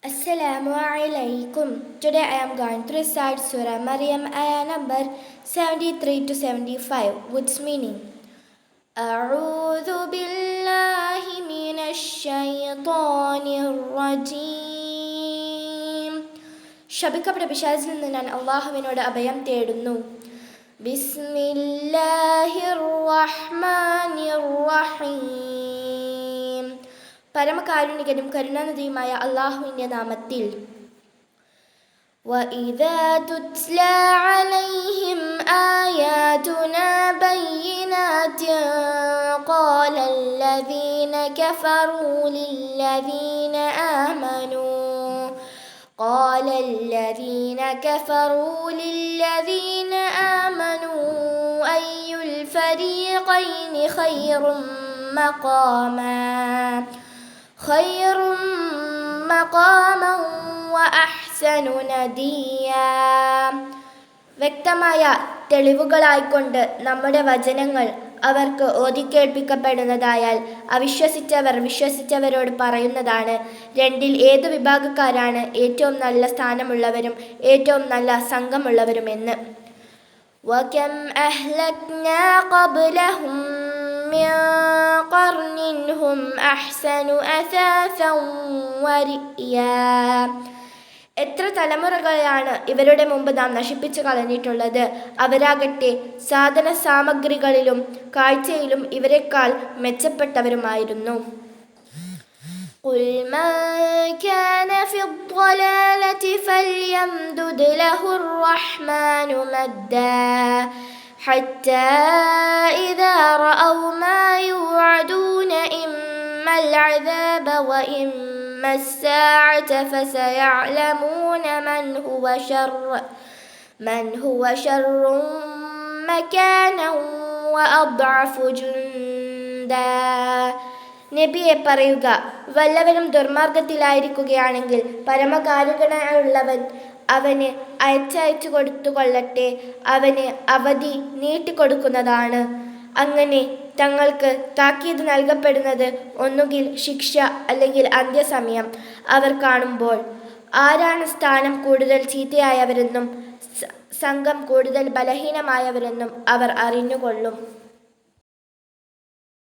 Assalamu alaikum. Today I am going to recite Surah Maryam ayah number 73 to 75 with meaning. أعوذ بالله من الشيطان الرجيم ശപിക്കപ്പെട്ട പിശാചിൽ നിന്ന് ഞാൻ അള്ളാഹുവിനോട് അഭയം തേടുന്നു ബിസ്മില്ലാഹിർ റഹ്മാനിർ റഹീം പരമകാരുണികനും കരുണാനിധിയുമായ അള്ളാഹുവിൻ്റെ നാമത്തിൽ وإذا تتلى عليهم آياتنا بينات قال الذين كفروا للذين آمنوا قال الذين كفروا للذين آمنوا أي الفريقين خير مقاما خير مقاما وأحسن نديا വ്യക്തമായ തെളിവുകളായിക്കൊണ്ട് നമ്മുടെ വചനങ്ങൾ അവർക്ക് ഓതിക്കേൾപ്പിക്കപ്പെടുന്നതായാൽ അവിശ്വസിച്ചവർ വിശ്വസിച്ചവരോട് പറയുന്നതാണ് രണ്ടിൽ ഏതു വിഭാഗക്കാരാണ് ഏറ്റവും നല്ല സ്ഥാനമുള്ളവരും ഏറ്റവും നല്ല സംഘമുള്ളവരുമെന്ന് وكم أهلكنا قبلهم من قرن هم أحسن أثاثا ورئيا എത്ര തലമുറകളെയാണ് ഇവരുടെ മുമ്പ് നാം നശിപ്പിച്ചു കളഞ്ഞിട്ടുള്ളത് അവരാകട്ടെ സാധന സാമഗ്രികളിലും കാഴ്ചയിലും ഇവരെക്കാൾ മെച്ചപ്പെട്ടവരുമായിരുന്നു قل من كان في الضلالة فليمدد له الرحمن مدا حتى إذا رأوا ما يوعدون إما العذاب وإما الساعة فسيعلمون من هو شر من هو شر مكانا وأضعف جندا നബിയെ പറയുക വല്ലവനും ദുർമാർഗത്തിലായിരിക്കുകയാണെങ്കിൽ പരമകാരുകനായുള്ളവൻ അവന് അയച്ചയച്ചു കൊടുത്തുകൊള്ളട്ടെ അവന് അവധി നീട്ടിക്കൊടുക്കുന്നതാണ് അങ്ങനെ തങ്ങൾക്ക് താക്കീത് നൽകപ്പെടുന്നത് ഒന്നുകിൽ ശിക്ഷ അല്ലെങ്കിൽ അന്ത്യസമയം. അവർ കാണുമ്പോൾ ആരാണ് സ്ഥാനം കൂടുതൽ ചീത്തയായവരെന്നും സംഘം കൂടുതൽ ബലഹീനമായവരെന്നും അവർ അറിഞ്ഞുകൊള്ളും.